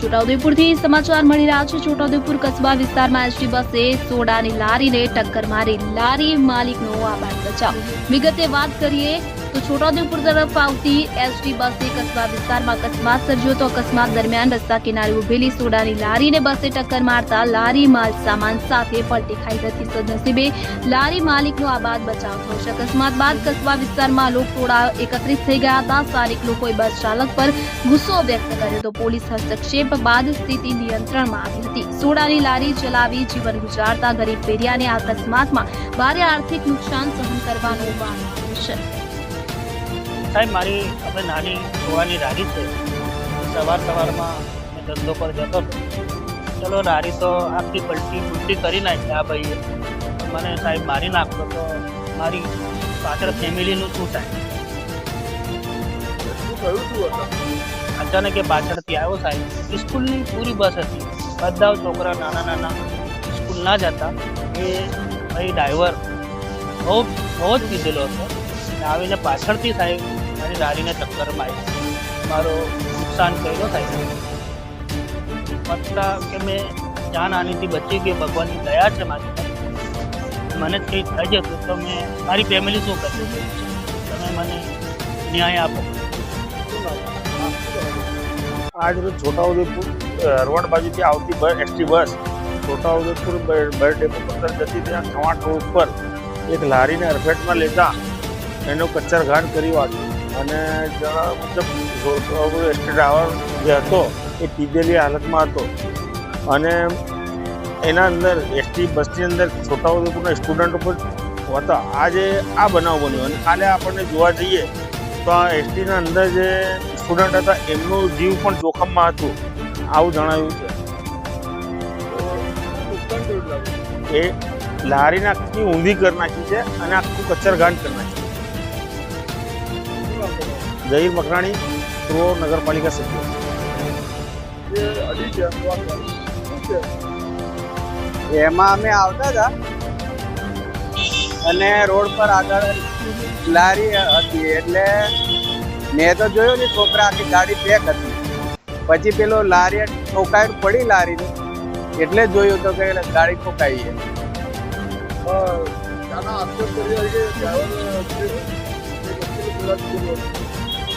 છોટાઉદેપુરથી સમાચાર મળી રહ્યા છે. છોટાઉદેપુર કસ્બા વિસ્તારમાં એસટી બસે સોડાની લારીને ટક્કર મારી લારી માલિકનો આભાર બચાવ. વિગતે વાત કરીએ તો છોટાઉદેપુર તરફ આવતી એસટી બસે કસબા વિસ્તારમાં અકસ્માત સર્જ્યો તો અકસ્માત દરમિયાન રસ્તા કિનારે ઉભેલી સોડાની લારીને બસે ટક્કર મારતા લારી માલ સામાન સાથે પલટી ખાઈ હતી સદનસીબે લારી માલિકનો બાદ બચાવ થયો છે. અકસ્માત બાદ કસબા વિસ્તારમાં લોકટોળા એકત્રિત થઈ ગયા હતા. સ્થાનિક લોકોએ બસ ચાલક પર ગુસ્સો વ્યક્ત કર્યો હતો પોલીસ હસ્તક્ષેપ બાદ સ્થિતિ નિયંત્રણમાં આવી હતી. સોડાની લારી ચલાવી જીવન ગુજારતા ગરીબ પેરિયાને આ અકસ્માતમાં ભારે આર્થિક નુકસાન સહન કરવાનું આવ્યો છે. સાહેબ મારી હવે નાની જોવાની રારી છે. સવાર સવારમાં મેં ધંધો પર જતો હતો. ચલો રારી તો આખી પલટી ઉલટી કરી નાખી આ ભાઈએ. મને સાહેબ મારી નાખતો તો મારી પાછળ ફેમિલીનું શું થાય? અચાનક? એ પાછળથી આવ્યો સાહેબ. સ્કૂલની પૂરી બસ હતી. બધા છોકરા નાના નાના સ્કૂલ ના જતા. એ ભાઈ ડ્રાઈવર બહુ બહુ જ પીધેલો હતો. આવીને પાછળથી સાહેબ મારી લારીને ટક્કર મારી મારો નુકસાન કર્યો સાહેબ મતલબ કે મેં જાન આનીથી બચી ગઈ ભગવાનની દયા છે મારી મને કંઈ થઈ જતું તો મેં મારી ફેમિલી શું કરી તમે મને ન્યાય આપો. આજ રોજ છોટાઉદેપુર હરવણ બાજુથી આવતી bus ST bus Chhota Udepur bus depot પર જતી ત્યાં ખવાટ રોડ ઉપર એક લારીને અડફેટમાં લેતા એનો કચ્છર ઘાટ કરી વાગ્યો અને મતલબ ડ્રાઈવર જે હતો એ પીધેલી હાલતમાં હતો. અને એના અંદર એસટી બસની અંદર છોટાઉદેપુરના સ્ટુડન્ટ ઉપર હતા. આજે આ બનાવ બન્યો અને કાલે આપણને જોવા જઈએ તો આ એસટીના અંદર જે સ્ટુડન્ટ હતા, એમનું જીવ પણ જોખમમાં હતું. આવું જણાવ્યું છે. એ લારીને આખી ઊંધી કરી નાખી છે અને આખું કચ્છરઘાટ કરી નાખી જહીર મકરાણી પૂર્વ નગરપાલિકા સભ્ય. એમાં અમે આવતા હતા. અને રોડ પર આગળ લારી હતી. એટલે મેં તો જોયું ને છોકરા આખી ગાડી પેક હતી. પછી પેલો લારી ઠોકાઈ પડી લારી એટલે જોયું તો કે ગાડી ઠોકાઈ છે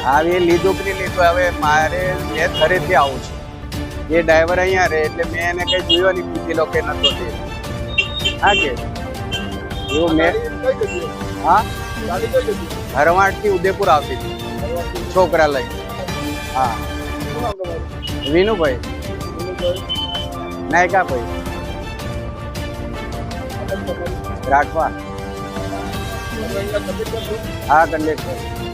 હવે લીધું કે લીધું, હવે મારે મેં ઘરેથી આવું છું. એ ડ્રાઈવર અહીંયા રહે એટલે મેં એને કંઈ જોયો નહીં પૂછેલો કે નતો તે. હા કે? એવું મેં હા? હરવાડથી ઉદયપુર આવતી હતી. છોકરા લઈ. હા. વિનુભાઈ? નાયકા ભાઈ રાઠવા? હા કંડક્ટર